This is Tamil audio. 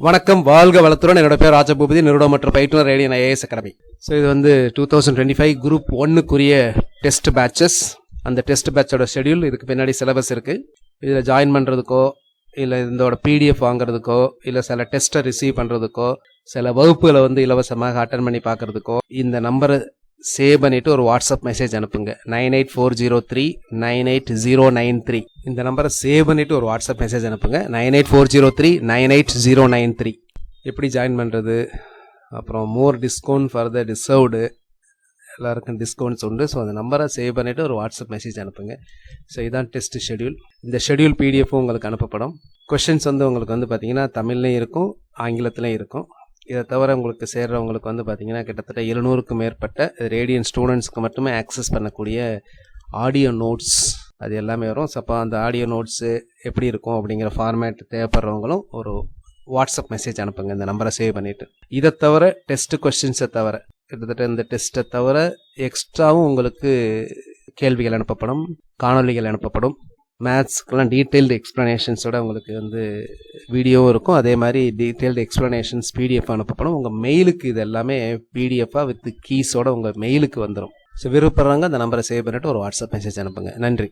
வணக்கம். வாழ்க வளத்துடன். என்னோட பேர் ராஜபூபதி. நிறுவனம் மற்றும் பயிற்றுனர் ரேடியன் ஐஏஎஸ் அகாடமி ஸோ இது வந்து two thousand twenty five group ஒன்னுக்குரிய test batches அந்த டெஸ்ட் பேட்சோட ஷெட்யூல் இதுக்கு பின்னாடி சிலபஸ் இருக்குது இதில் ஜாயின் பண்ணுறதுக்கோ இல்லை இதோட பிடிஎஃப் வாங்குறதுக்கோ இல்லை சில டெஸ்ட்டை ரிசீவ் பண்ணுறதுக்கோ சில வகுப்புகளை வந்து இலவசமாக அட்டன் பண்ணி பார்க்கறதுக்கோ இந்த நம்பரை சேவ் பண்ணிவிட்டு ஒரு வாட்ஸ்அப் மெசேஜ் அனுப்புங்க. Nine eight four zero three nine eight zero nine three. இந்த நம்பரை சேவ் பண்ணிவிட்டு ஒரு வாட்ஸ்அப் மெசேஜ் அனுப்புங்க. Nine eight four zero three nine eight zero nine three. எப்படி ஜாயின் பண்ணுறது அப்புறம் more discount for the deserved எல்லாருக்கும் டிஸ்கவுண்ட்ஸ் உண்டு. ஸோ அந்த நம்பரை சேவ் பண்ணிவிட்டு ஒரு வாட்ஸ்அப் மெசேஜ் அனுப்புங்க. ஸோ இதான் டெஸ்ட் ஷெட்யூல் இந்த ஷெட்யூல் பிடிஎஃப்பும் உங்களுக்கு அனுப்பப்படும். கொஷின்ஸ் வந்து உங்களுக்கு வந்து பார்த்தீங்கன்னா தமிழ்லையும் இருக்கும் ஆங்கிலத்திலையும் இருக்கும். இதை தவிர உங்களுக்கு சேர்றவங்களுக்கு வந்து பார்த்தீங்கன்னா கிட்டத்தட்ட இருநூறுக்கும் மேற்பட்ட ரேடியன் ஸ்டூடெண்ட்ஸ்க்கு மட்டுமே ஆக்சஸ் பண்ணக்கூடிய ஆடியோ நோட்ஸ் அது எல்லாமே வரும். ஸோ அப்போ அந்த ஆடியோ நோட்ஸு எப்படி இருக்கும் அப்படிங்கிற ஃபார்மேட் தேவைப்படுறவங்களும் ஒரு வாட்ஸ்அப் மெசேஜ் அனுப்புங்க. இந்த நம்பரை சேவ் பண்ணிவிட்டு இதை தவிர டெஸ்ட் கொஸ்டின்ஸை தவிர கிட்டத்தட்ட இந்த டெஸ்ட்டை தவிர எக்ஸ்ட்ராவும் உங்களுக்கு கேள்விகள் அனுப்பப்படும் காணொளிகள் அனுப்பப்படும். மேத்ஸ்க்கெலாம் டீட்டெயில்டு எக்ஸ்ப்ளனேஷன்ஸோட உங்களுக்கு வந்து வீடியோவும் இருக்கும். அதே மாதிரி டீட்டெயில்டு எக்ஸ்ப்ளனேஷன்ஸ் பிடிஎஃப் அனுப்பப்படும். உங்கள் மெயிலுக்கு இது எல்லாமே பிடிஎஃபாக வித் கீஸோட உங்கள் மெயிலுக்கு வந்துடும் ஸோ விருப்பப்படுறவங்க அந்த நம்பரை சேவ் பண்ணிட்டு ஒரு வாட்ஸ்அப் மெசேஜ் அனுப்புங்க. நன்றி.